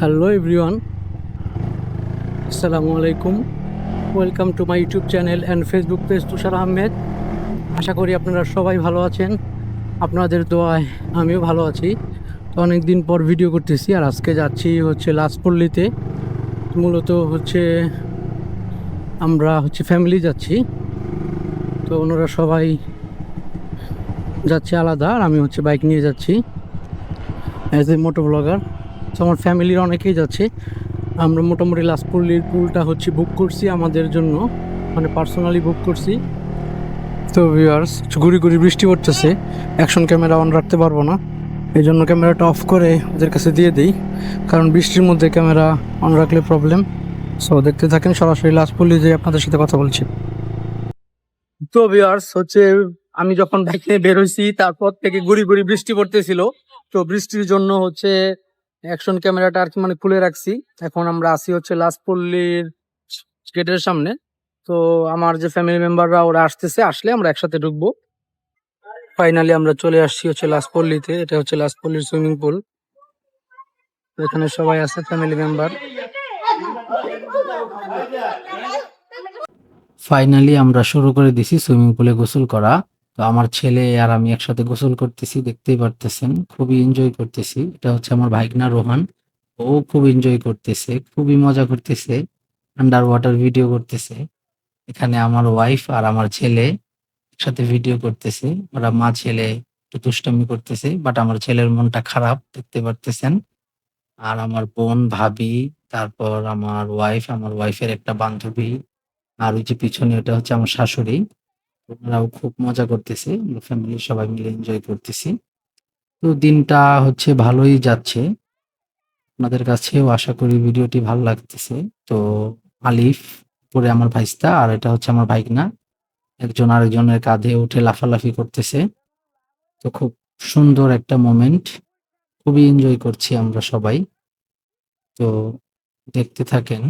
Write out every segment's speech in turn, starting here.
Hello everyone আসসালামু আলাইকুম welcome to my YouTube channel and Facebook page Tushar Ahmed আশা করি আপনারা সবাই ভালো আছেন। আপনাদের দোয়ায় আমিও ভালো আছি। তো অনেক দিন পর ভিডিও করতেছি আর আজকে যাচ্ছি হচ্ছে লাসপল্লিতে মূলত হচ্ছে আমরা হচ্ছে ফ্যামিলি যাচ্ছি। তো ওনারা সবাই যাচ্ছে আলাদা আর আমি হচ্ছে বাইক নিয়ে যাচ্ছি। অ্যাজ এ মোটো ব্লগার তো আমার ফ্যামিলির অনেকেই যাচ্ছে। আমরা মোটামুটি লাসপল্লির পুলটা হচ্ছে বুক করছি আমাদের জন্য। মানে পার্সোনালি বুক করছি। তো ভিউয়ার্স ঘুরি ঘুরি বৃষ্টি পড়তেছে। অ্যাকশন ক্যামেরা অন রাখতে পারব না। এই জন্য ক্যামেরাটা অফ করে ওদের কাছে দিয়ে দিই। কারণ বৃষ্টির মধ্যে ক্যামেরা অন রাখলে প্রবলেম সো দেখতে থাকেন সরাসরি লাসপল্লি যে আপনাদের সাথে কথা বলছি। তো ভিউয়ার্স হচ্ছে আমি যখন বাইক নিয়ে বের হয়েছি তারপর থেকে ঘুরি ঘুরি বৃষ্টি পড়তেছিল। তো বৃষ্টির জন্য হচ্ছে অ্যাকশন ক্যামেরাটা আর কি মানে খুলে রাখছি। এখন আমরা আসি হচ্ছে লাসপল্লির গেটের সামনে। তো আমার যে ফ্যামিলি মেম্বাররা ওরা আসতেছে, আসলে আমরা একসাথে ঢুকবো। ফাইনালি আমরা চলে আসছি হচ্ছে লাসপল্লিতে এটা হচ্ছে লাসপল্লির সুইমিং পুল এখানে সবাই আছে ফ্যামিলি মেম্বার ফাইনালি আমরা শুরু করে দিছি সুইমিং পুলে গোসল করা। তো আমার ছেলে আর আমি একসাথে গোসল করতেছি, দেখতেই পারতেছেন, খুবই এনজয় করতেছি। এটা হচ্ছে আমার ভাইগনা রোহান। ও খুব এনজয় করতেছে, খুবই মজা করতেছে আন্ডার ওয়াটার ভিডিও করতেছে। এখানে আমার ওয়াইফ আর আমার ছেলে একসাথে ভিডিও করতেছে। ওরা মা ছেলে একটু দুষ্টামি করতেছে বাট আমার ছেলের মনটা খারাপ, দেখতে পারতেছেন। আর আমার বোন, ভাবি, তারপর আমার ওয়াইফ আমার ওয়াইফের একটা বান্ধবী। আর ওই যে পিছনে ওটা হচ্ছে আমার শাশুড়ি। ওনারাও খুব মজা করতেছে, আমরা ফ্যামিলির সবাই মিলে এনজয় করতেছি। তো দিনটা হচ্ছে ভালোই যাচ্ছে। আপনাদের কাছেও আশা করি ভিডিওটি ভালো লাগতেছে। তো আলিফ পরে আমার ভাইস্তা, আর এটা হচ্ছে আমার ভাইগনা। একজন আরেকজনের কাঁধে উঠে লাফালাফি করতেছে। তো খুব সুন্দর একটা মোমেন্ট খুবই এনজয় করছি আমরা সবাই। তো দেখতে থাকেন,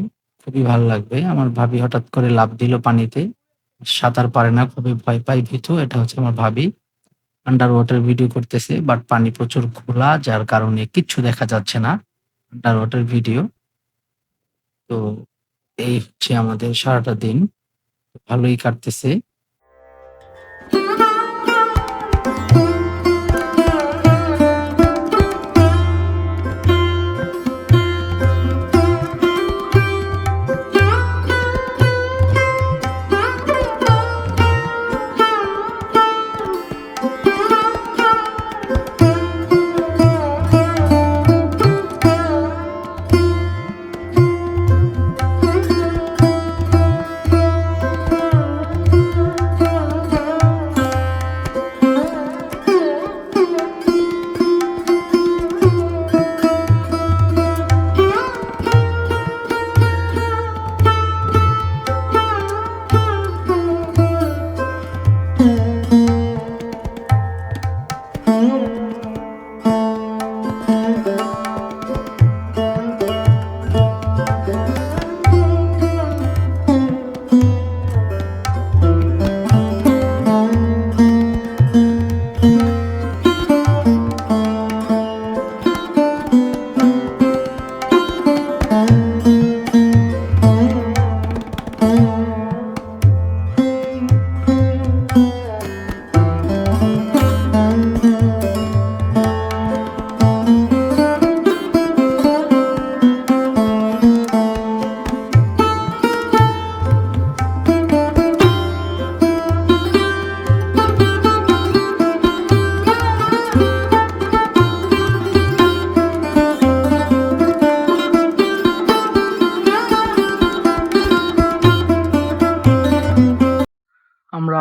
খুবই ভালো লাগবে। আমার ভাবি হঠাৎ করে লাফ দিল পানিতে। সাঁতার পারে না, খুবই ভয় পাই ভীত, এটা হচ্ছে আমার ভাবি। আন্ডার ওয়াটার ভিডিও করতেছে বাট পানি প্রচুর খোলা, যার কারণে কিচ্ছু দেখা যাচ্ছে না আন্ডার ওয়াটার ভিডিও তো এই হচ্ছে আমাদের সারাটা দিন, ভালোই কাটতেছে।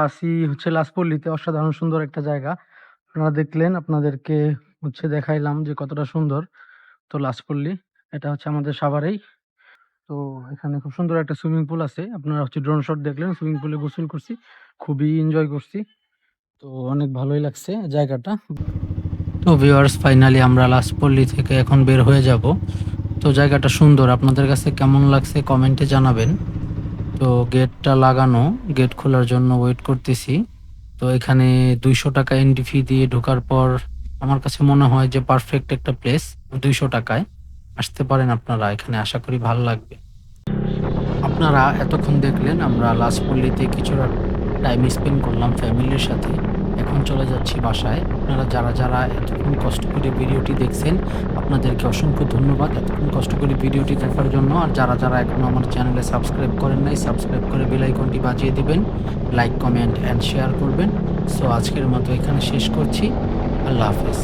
আসি হচ্ছে লাসপল্লিতে অসাধারণ সুন্দর একটা জায়গা। আপনারা দেখলেন, আপনাদেরকে হচ্ছে দেখাইলাম যে কতটা সুন্দর তো লাসপল্লি এটা হচ্ছে আমাদের সাভারেই। তো এখানে খুব সুন্দর একটা সুইমিং পুল আছে। আপনারা হচ্ছে ড্রোন শট দেখলেন, সুইমিং পুলে গোসল করছি। খুবই এনজয় করছি। তো অনেক ভালোই লাগছে জায়গাটা। তো ভিউয়ার্স ফাইনালি আমরা লাসপল্লি থেকে এখন বের হয়ে যাব। তো জায়গাটা সুন্দর। আপনাদের কাছে কেমন লাগছে কমেন্টে জানাবেন। তো গেটটা লাগানো গেট খোলার জন্য ওয়েট করতেছি। তো এখানে দুইশো টাকা এন্ট্রি ফি দিয়ে ঢোকার পর আমার কাছে মনে হয় যে পারফেক্ট একটা প্লেস দুইশো টাকায়। আসতে পারেন আপনারা, এখানে আশা করি ভালো লাগবে। আপনারা এতক্ষণ দেখলেন, আমরা লাস্ট পল্লীতে কিছুটা টাইম স্পেন্ড করলাম ফ্যামিলির সাথে। এখন চলে যাচ্ছি বাসায়। আপনারা যারা যারা এতক্ষণ কষ্ট করে ভিডিওটি দেখছেন আপনাদেরকে অসংখ্য ধন্যবাদ। এতক্ষণ কষ্ট করে ভিডিওটি দেখার জন্য, আর যারা যারা এখনও আমার চ্যানেলে সাবস্ক্রাইব করেন নাই, সাবস্ক্রাইব করে বেলাইকনটি বাজিয়ে দিবেন, লাইক, কমেন্ট অ্যান্ড শেয়ার করবেন। সো আজকের মতো এখানে শেষ করছি। আল্লাহ হাফেজ।